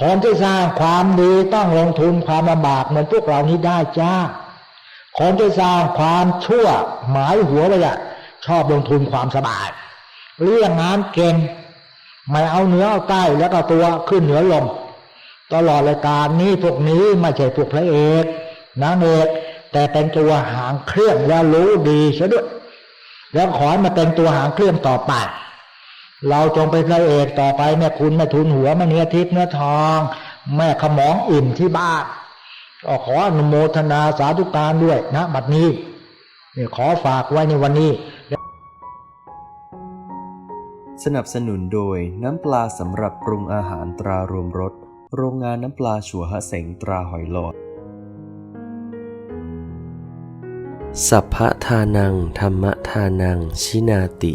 คนที่สร้างความดีต้องลงทุนความลำบากเหมือนพวกเรานี้ได้จ้า คนที่สร้างความชั่วหมายหัวไปอะชอบลงทุนความสบายเรื่องงานเก่งไม่เอาเหนือเอาใต้แล้วก็ตัวขึ้นเหนือลงตลอดรายการนี้พวกนี้ไม่ใช่พวกพระเอกนางเอกแต่เป็นตัวหางเครื่องและรู้ดีซะด้วย แล้วขอให้มาเป็นตัวหางเครื่องต่อไป เราจงเป็นพระเอกต่อไปแม่คุณแม่ทุนหัวแม่เนื้อทิพย์เนื้อทอง แม่ขมองอิ่มที่บ้านก็ขออนุโมทนาสาธุการด้วยนะบัดนี้เนี่ยขอฝากไว้ในวันนี้ สนับสนุนโดยน้ำปลาสำหรับปรุงอาหารตรารวมรสโรงงานน้ำปลาชัวฮะเสงตราหอยหลอด สัพพะทานัง ธรรมทานัง ชินาติ